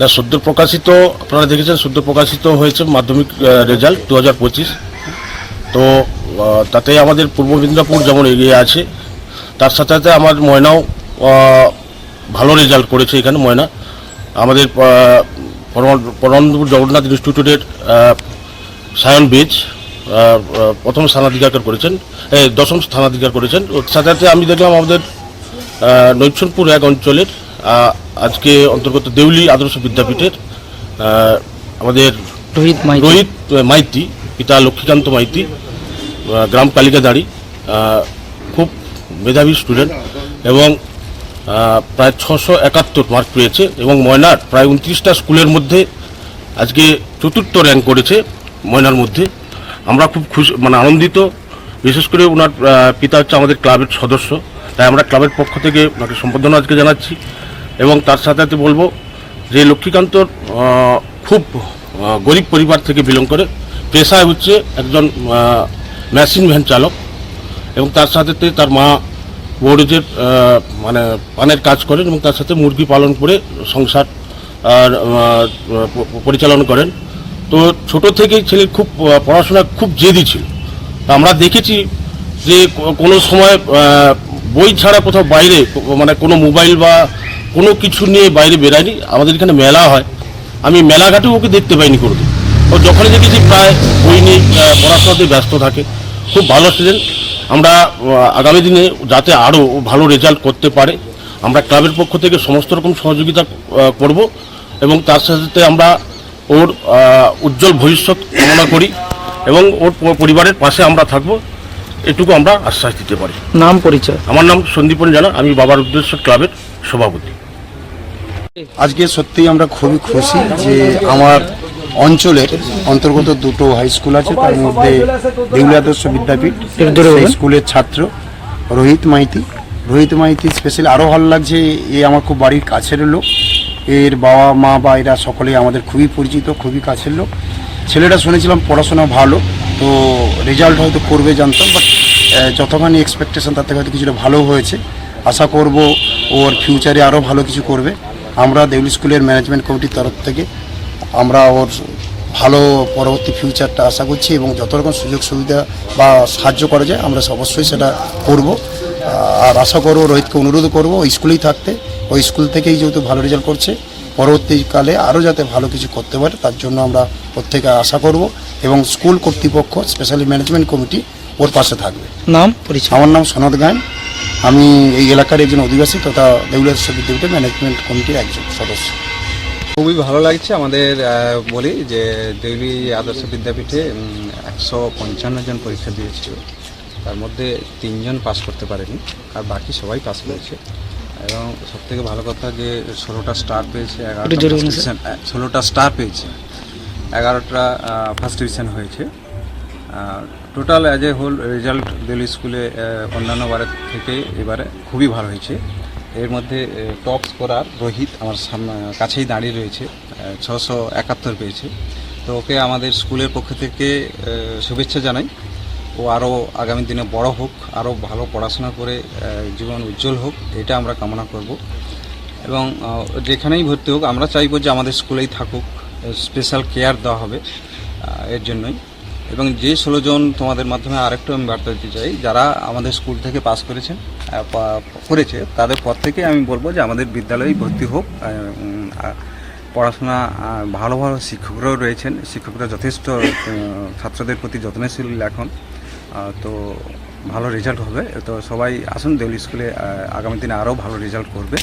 না সদ্য প্রকাশিত আপনারা দেখেছেন সদ্য প্রকাশিত হয়েছে মাধ্যমিক রেজাল্ট দু হাজার পঁচিশ। তো তাতে আমাদের পূর্ব মেদিনীপুর যেমন এগিয়ে আছে তার সাথে সাথে আমার ময়নাও ভালো রেজাল্ট করেছে এখানে ময়না। আমাদের আহ, পরম- পরমপুর জগন্নাথ ইনস্টিটিউটের সায়ন বেজ প্রথম স্থানাধিকার করেছেন দশম স্থানাধিকার করেছেন। সাথে সাথে আমি দেখলাম আমাদের আহ, নৈছনপুর এক অঞ্চলের আজকে অন্তর্গত দেউলি আদর্শ বিদ্যাপীঠের আমাদের রোহিত মাইতি। রোহিত মাইতি পিতা লক্ষ্মীকান্ত মাইতি গ্রাম কালিকাদাড়ি খুব মেধাবী স্টুডেন্ট এবং প্রায় ছশো একাত্তর মার্ক পেয়েছে এবং ময়নার প্রায় উনত্রিশটা স্কুলের মধ্যে আজকে চতুর্থ র্যাঙ্ক করেছে ময়নার মধ্যে। আমরা খুব খুশি মানে আনন্দিত বিশেষ করে ওনার পিতা হচ্ছে আমাদের ক্লাবের সদস্য তাই আমরা ক্লাবের পক্ষ থেকে ওনাকে সম্বর্ধনা আজকে জানাচ্ছি। এবং তার সাথে সাথে বলব যে লক্ষ্মীকান্তর খুব গরিব পরিবার থেকে বিলং করে। পেশায় হচ্ছে একজন মেশিন ভ্যান চালক এবং তার সাথে তার মা আহ, মানে পানের কাজ করেন এবং তার সাথে মুরগি পালন করে সংসার পরিচালনা করেন। তো ছোট থেকেই ছেলে খুব পড়াশোনা খুব জেদি ছিল। আমরা দেখেছি যে কোনো সময় বই ছাড়া কোথাও বাইরে মানে কোনো মোবাইল বা কোনো কিছু নিয়ে বাইরে বেরায়নি। আমাদের এখানে মেলা হয়। আমি মেলাঘাটেও ওকে দেখতে পাইনি কোনোদিন। ও যখনই দেখেছি প্রায় বই নিয়ে পড়াশোনাতে ব্যস্ত থাকে। খুব ভালো স্টুডেন্ট আমরা আগামী দিনে যাতে আরও ভালো রেজাল্ট করতে পারে, আমরা ক্লাবের পক্ষ থেকে সমস্ত রকম সহযোগিতা করব এবং তার সাথে সাথে আমরা ওর উজ্জ্বল ভবিষ্যৎ কামনা করি এবং ওর পরিবারের পাশে আমরা থাকব। এটুকু আমরা আশ্বাস দিতে পারি। নাম পরিচয়। আমার নাম সন্দীপন জানা আমি বাবার উদ্দেশ্য ক্লাবের সভাপতি। আজকে সত্যিই আমরা খুবই খুশি যে আমার অঞ্চলের অন্তর্গত দুটো হাই স্কুল আছে তার মধ্যে দেউলি আদর্শ বিদ্যাপীঠ সেই স্কুলের ছাত্র রোহিত মাইতি। রোহিত মাইতি স্পেশালি আরও ভালো লাগছে এ আমার খুব বাড়ির কাছের লোক। এর বাবা মা বা এরা সকলেই আমাদের খুবই পরিচিত খুবই কাছের লোক। ছেলেটা শুনেছিলাম পড়াশোনা ভালো তো রেজাল্ট হয়তো করবে জানতাম বাট যতখানি এক্সপেকটেশন তার থেকে হয়তো কিছুটা ভালো হয়েছে। আশা করব ওর ফিউচারে আরও ভালো কিছু করবে। আমরা দেউলি স্কুলের ম্যানেজমেন্ট কমিটির তরফ থেকে আমরা ওর ভালো পরবর্তী ফিউচারটা আশা করছি এবং যত রকম সুযোগ সুবিধা বা সাহায্য করা যায়, আমরা অবশ্যই সেটা করব। আর আশা করব, রোহিতকে অনুরোধ করব, ওই স্কুলেই থাকতে। ওই স্কুল থেকেই যেহেতু ভালো রেজাল্ট করছে পরবর্তীকালে আরও যাতে ভালো কিছু করতে পারে তার জন্য আমরা প্রত্যেকে আশা করব এবং স্কুল কর্তৃপক্ষ স্পেশালি ম্যানেজমেন্ট কমিটি ওর পাশে থাকবে। নাম পরিচয়? আমার নাম সনদ গায়ন। আমি এই এলাকার একজন অধিবাসী তথা দেউলিয়া বিদ্যাপীঠের ম্যানেজমেন্ট কমিটির একজন সদস্য। খুবই ভালো লাগছে আমাদের বলি যে দেউলি আদর্শ বিদ্যাপীঠে একশো পঞ্চান্ন জন পরীক্ষা দিয়েছিল। তার মধ্যে তিনজন পাস করতে পারেনি আর বাকি সবাই পাস করেছে। এবং সব থেকে ভালো কথা যে ষোলোটা স্টার পেয়েছে এগারোটা ষোলোটা স্টার পেয়েছে এগারোটা ফার্স্ট ডিভিশন হয়েছে। Total as a whole result Deuli স্কুলে অন্যান্য বারের থেকে এবারে খুবই ভালো হয়েছে। এর মধ্যে টপ স্কোরার রোহিত আমার সামনে কাছেই দাঁড়িয়ে রয়েছে ছশো একাত্তর পেয়েছে। তো ওকে আমাদের স্কুলের পক্ষ থেকে শুভেচ্ছা জানাই। ও আরও আগামী দিনে বড় হোক, আরও ভালো পড়াশোনা করে জীবন উজ্জ্বল হোক, এটা আমরা কামনা করব। এবং যেখানেই ভর্তি হোক, আমরা চাইব যে আমাদের স্কুলেই থাকুক স্পেশাল কেয়ার দেওয়া হবে এর জন্যই। এবং যে ষোলো জন তোমাদের মাধ্যমে আরেকটু আমি বার্তা দিতে চাই, যারা আমাদের স্কুল থেকে পাস করেছেন করেছে, তাদের পর থেকে আমি বলব যে আমাদের বিদ্যালয়েই ভর্তি হোক পড়াশোনা ভালো ভালো শিক্ষকরাও রয়েছেন, শিক্ষকরা যথেষ্ট ছাত্রদের প্রতি যত্নশীল এখন। তো ভালো রেজাল্ট হবে। তো সবাই আসুন দেউলি স্কুলে আগামী দিনে আরও ভালো রেজাল্ট করবে।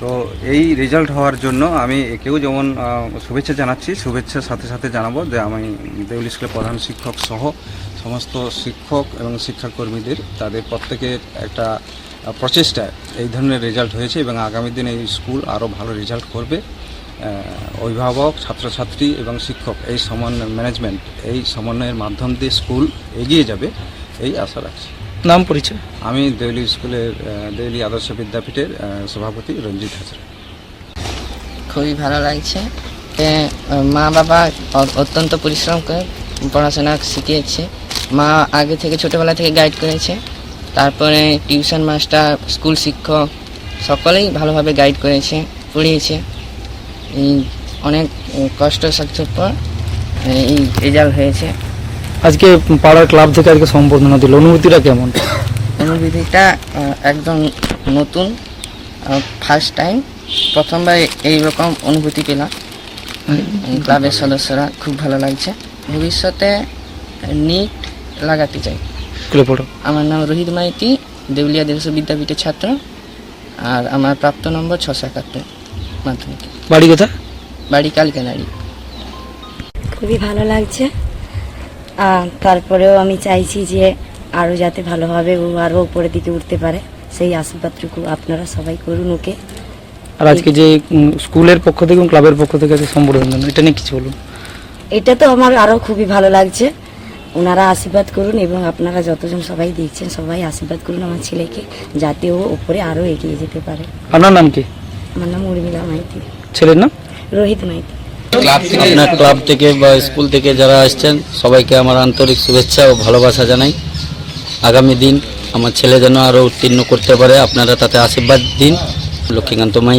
তো এই রেজাল্ট হওয়ার জন্য আমি একেও যেমন শুভেচ্ছা জানাচ্ছি শুভেচ্ছার সাথে সাথে জানাব যে আমি দেউলি স্কুলের প্রধান শিক্ষক সহ সমস্ত শিক্ষক এবং শিক্ষাকর্মীদের, তাদের প্রত্যেকের একটা প্রচেষ্টায় এই ধরনের রেজাল্ট হয়েছে এবং আগামী দিনে এই স্কুল আরও ভালো রেজাল্ট করবে। অভিভাবক ছাত্রছাত্রী এবং শিক্ষক এই সমন্বয় ম্যানেজমেন্ট এই সমন্বয়ের মাধ্যম দিয়ে স্কুল এগিয়ে যাবে এই আশা রাখছি। নাম পরিচয়? আমি দেউলি স্কুলের দেউলি আদর্শ বিদ্যাপীঠের সভাপতি রঞ্জিত হাজরা। খুবই ভালো লাগছে মা বাবা অত্যন্ত পরিশ্রম করে পড়াশোনা শিখিয়েছে। মা আগে থেকে ছোটোবেলা থেকে গাইড করেছে। তারপরে টিউশন মাস্টার স্কুল শিক্ষক সকলেই ভালোভাবে গাইড করেছে পড়িয়েছে। এই অনেক কষ্ট পর এই রেজাল্ট হয়েছে। আজকে পাড়ার ক্লাব থেকে আজকে সম্বর্ধনা দিল। অনুভূতিটা কেমন? অনুভূতিটা একদম নতুন ফার্স্ট টাইম প্রথমবার এইরকম অনুভূতি পেলাম। ক্লাবের সদস্যরা খুব ভালো লাগছে। ভবিষ্যতে নিট লাগাতে চাই। আমার নাম রোহিত মাইতি দেউলিয়া দেশ বিদ্যাপীঠের ছাত্র আর আমার প্রাপ্ত নম্বর ছশো একাত্তর। মাধ্যমিক। বাড়ি কোথা বাড়ি কালকানাড়ি খুবই ভালো লাগছে। আর তারপরেও আমি চাইছি যে আরও যাতে ভালোভাবে ও আরও উপরের দিকে উঠতে পারে। সেই আশীর্বাদটুকু আপনারা সবাই করুন ওকে। আর আজকে যে স্কুলের পক্ষ থেকে এবং ক্লাবের পক্ষ থেকে আজকে সম্বর্ধনা এটা নিয়ে কিছু বলুন। এটা তো আমার আরও খুবই ভালো লাগছে। ওনারা আশীর্বাদ করুন এবং আপনারা যতজন সবাই দেখছেন সবাই আশীর্বাদ করুন আমার ছেলেকে যাতে ও উপরে আরও এগিয়ে যেতে পারে। আপনার নাম কি? আমার নাম উর্মিলা মাইতি। ছেলের নাম? রোহিত মাইতি। আপনার ক্লাব থেকে বা স্কুল থেকে যারা আসছেন সবাইকে আমার আন্তরিক শুভেচ্ছা ও ভালোবাসা জানাই। আগামী দিন আমার ছেলে যেন আরও উত্তীর্ণ করতে পারে আপনারা তাতে আশীর্বাদ দিন। লক্ষ্মীকান্ত মাই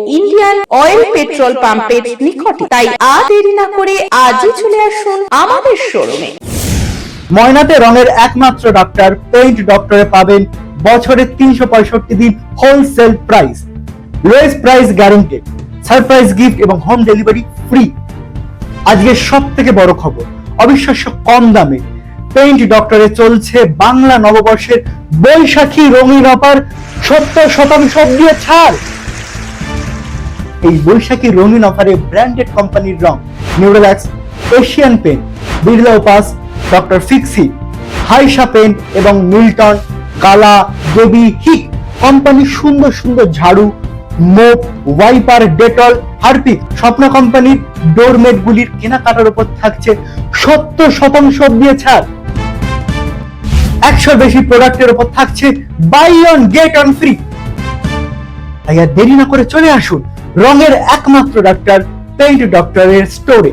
ইন্ডিয়ান অয়েল পেট্রোল পাম্পের নিকটে। তাই আর দেরি না করে আজই চলে আসুন আমাদের শোরুমে ময়নাতে রঙের একমাত্র ডক্টর পেইন্ট ডক্টরে পাবেন বছরের তিনশো পঁয়ষট্টি দিন wholesale price lowest price guaranteed surprise gift এবং হোম ডেলিভারি ফ্রি আজকের সব থেকে বড় খবর, অবিশ্বাস্য কম দামে পেইন্ট ডক্টরে চলছে বাংলা নববর্ষের বৈশাখী রঙিন অফার। সত্তর শতাংশ দিয়ে ছাড়। এই বৈশাখী রঙিন অফারে ব্র্যান্ডেড কোম্পানির রং Nerolac Asian paint Birla Opus doctor Fixit হাইসা pen এবং মিল্টন কালা দেবী হিক কোম্পানির সুন্দর সুন্দর ঝাড়ু মোপ ওয়াইপার ডেটল হারপিক স্বপ্ন কোম্পানির ডোরমেট গুলির কেনাকাটার উপর থাকছে সত্তর শতাংশ দিয়ে ছাড়। একশোর বেশি প্রোডাক্টের উপর থাকছে buy one get one free তাই আর দেরি না করে চলে আসুন রঙের একমাত্র ডাক্তার পেইন্ট ডক্টরের স্টোরে